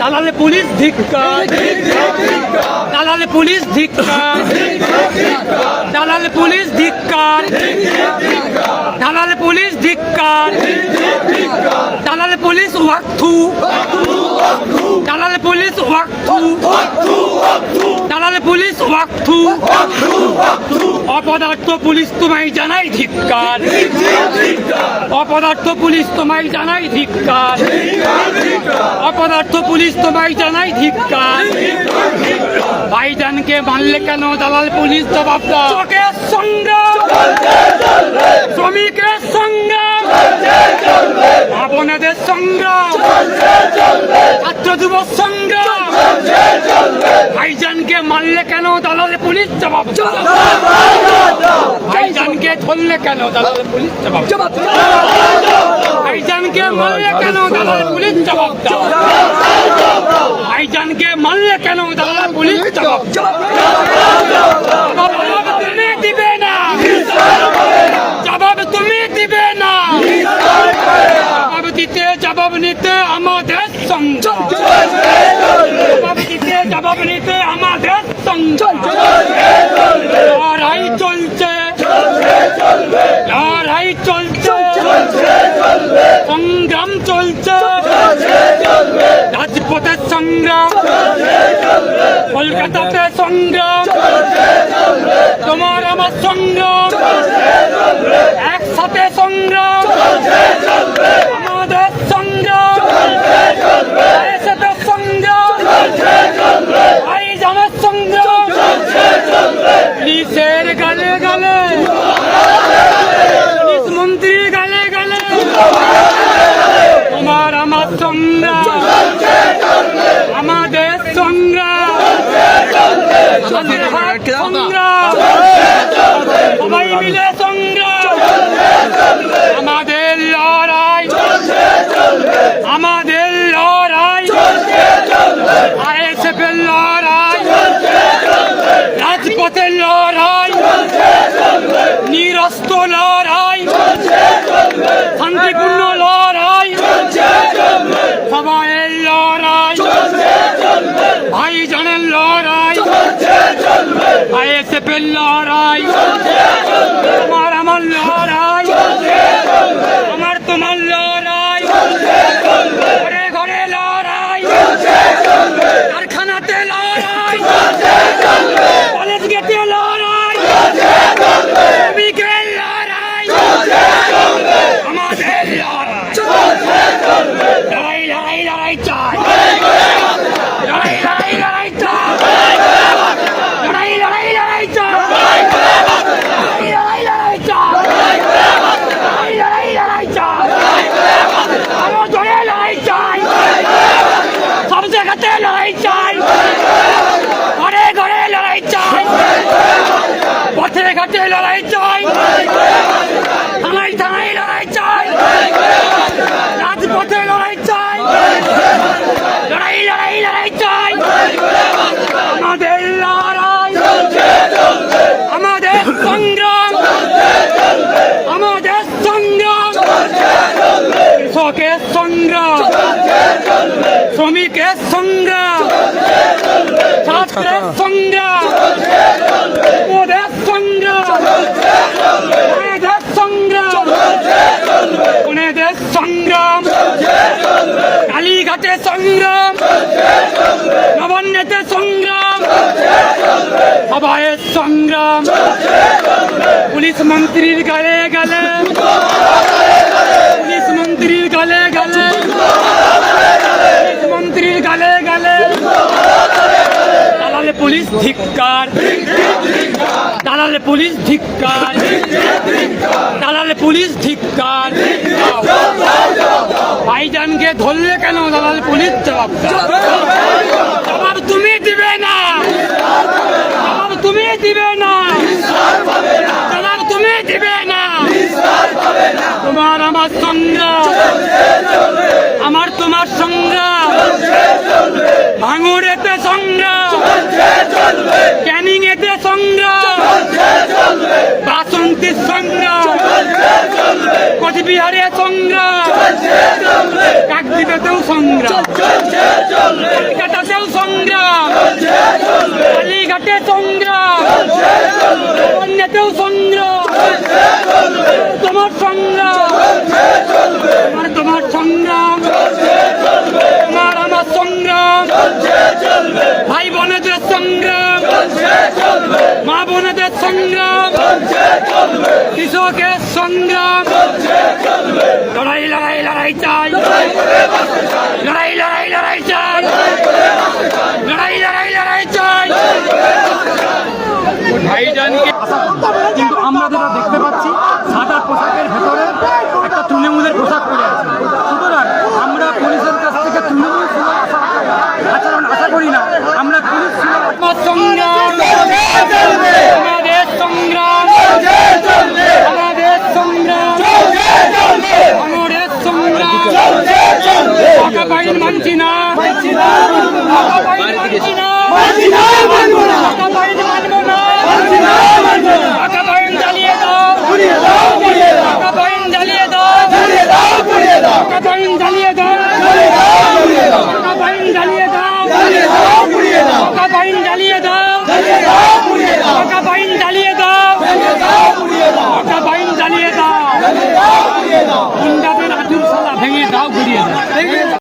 দালালে পুলিশ ধিক্কার। দালালে পুলিশ ধিক্কার। দালালে পুলিশ ধিক্কার। দালালে পুলিশ ধিক্কার। দালালে পুলিশ ওয়াক্থু দালালে পুলিশ অপদার্থ পুলিশ তোমায় জানাই ধিক্কার। অপদার্থ পুলিশ তোমায় জানাই ধিক্কার। অপদার্থ পুলিশ তোমায় জানাই মানলে কেন দালাল পুলিশ জবাব সংগ্রাম শ্রমিকের সংগ্রাম আপনাদের সংগ্রাম। ছাত্র যুব সংগ্রাম। ভাইজানকে মারলে কেন দালালে পুলিশ জবাব ভাইজানকে ধরলে কেন দালালে পুলিশ জবাব ভাইজানকে মারলে কেন দালালে পুলিশ জবাব ভাইজানকে মারলে কেন দালালে পুলিশ জবাব দাও জবাব তুমি দিবে না জবাব তুমি দিবে না জবাব দিতে জবাব নিতে আমাদের সংগ্রাম জবাব দিতে জবাব নিতে আমাদের সংগ্রাম লড়াই চলছে। লড়াই চলছে। সংগ্রাম চলছে। রাজপথের সংগ্রাম। কলকাতাতে সংগ্রাম। তোমার আমার সংগ্রাম একসাথে সংগ্রাম আমাদের সংগ্রাম একসাথে সংগ্রাম ভাইজানের সংগ্রাম পুলিশের গালে গালে পুলিশ মন্ত্রী গালে গালে তোমার আমার সংগ্রাম আমাদের সংগ্রাম আমাদের হাত সংগ্রাম সবাই মিলে সংগ্রাম আমাদের লড়াই আমাদের লড়াই আইএসএফ এর লড়াই রাজপথের লড়াই নিরস্ত লড়াই শান্তিপূর্ণ লড়াই সবাইয়ের লড়াই ভাইজানের লড়াই আইএসএফ এর লড়াই তোমার আমার লড়াই আমার তোমার লড়াই ঘরে ঘরে লড়াই কারখানাতে লড়াই কলেজ গেটে লড়াই শ্রমিকের লড়াই আমাদের লড়াই লড়াই লড়াই লড়াই চাই লড়াই লড়াই লড়াই চাই লড়াই লড়াই লড়াই চাই লড়াই লড়াই চাই লড়াই লড়াই লড়াই চাই আরও জোরে লড়াই চাই সব জায়গাতে লড়াই চাই ঘরে ঘরে লড়াই চাই পথে ঘাটে লড়াই চাই থানায় থানায় লড়াই চাই রাজপথে লড়াই চাই লড়াই লড়াই লড়াই চাই আমাদের লড়াই আমাদের সংগ্রাম আমাদের সংগ্রাম কৃষকের সংগ্রাম শ্রমিকের সংগ্রাম ছাত্রের সংগ্রাম ওদের সংগ্রাম মেয়েদের সংগ্রাম ওনেদের সংগ্রাম কালীঘাটে সংগ্রাম নবান্নেতে সংগ্রাম সবাইয়ের সংগ্রাম পুলিশ মন্ত্রীর গালে গালে পুলিশ মন্ত্রীর গালে গালে পুলিশ মন্ত্রীর গালে গালে দালালে পুলিশ ধিক্কার। দালালে পুলিশ ধিক্কার। দালালে পুলিশ ধিক্কার। ভাইজানকে ধরলে কেন? দালালে পুলিশ জবাব। জবাব তুমি দিবে না। জবাব তুমি দিবে না। জবাব তুমি দিবে না। তোমার আমার সংগ্রাম আমার তোমার সংগ্রাম ভাঙুরেতে সংগ্রাম ক্যানিং এতে সংগ্রাম বাসন্তীর সংগ্রাম কোচবিহারে সংগ্রাম কাকদ্বীপেতেও সংগ্রাম ভাই বোনেদের সংগ্রাম। মা বোনেদের সংগ্রাম। কৃষকের সংগ্রাম। লড়াই লড়াই লড়াই চাই লড়াই লড়াই লড়াই চাই লড়াই লড়াই লড়াই চাই ভাইজানকে কিন্তু আমরা যেটা দেখতে পাচ্ছি সাদা পোশাকের ভেতরে